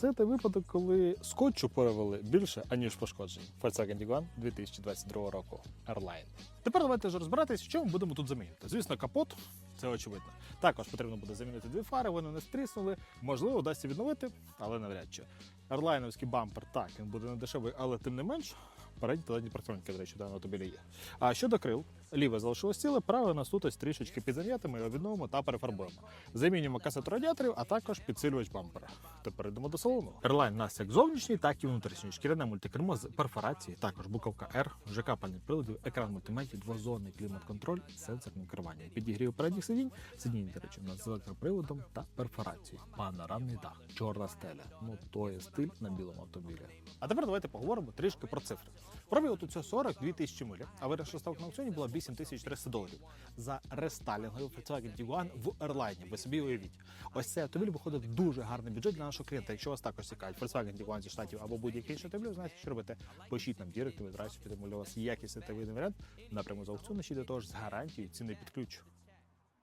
Це той випадок, коли скотчу перевели більше, аніж пошкоджень. Volkswagen Tiguan 2022 року Airline. Тепер давайте вже розбиратись, що ми будемо тут замінювати. Звісно, капот, це очевидно. Також потрібно буде замінити дві фари, вони не стріснули. Можливо, вдасться відновити, але навряд чи. Ерлайновський бампер, так, він буде не дешевий, але тим не менш, передні та задні парктроніки, до речі, в даному автомобілі є. А щодо крил, ліве залишилось ціле, праве нас тут ось трішечки підзам'ятимо, його відновимо та перефарбуємо. Замінюємо касету радіаторів, а також підсилювач бампера. Тепер йдемо до салону. Airline нас як зовнішній, так і внутрішній. Шкіряне мультикермо з перфорації, також буковка R, ЖК пальних приладів, екран мультимедії, двозонний клімат-контроль з сенсорним керуванням. Підігрів передніх сидінь, сидінь, до речі, у нас з електроприводом та перфорацією. Панорамний дах, чорна стеля. Ну то є стиль на білому автомобілі. А тепер давайте поговоримо трішки про цифри. Пробіг тут цього 42 тисячі миль, а вирішила ставка на аукціоні була 8300 доларів за рестайлінговий Volkswagen Tiguan в Airline. Ви собі уявіть. Ось цей автомобіль виходить дуже гарний бюджет для нашого клієнта. Якщо вас також цікавить Tiguan зі штатів або будь-який інший автомобіль, знаєте, що робити? Пишіть нам одразу підемо для вас якісний та варіант напряму за аукціону, ще до того ж з гарантією ціни під ключ.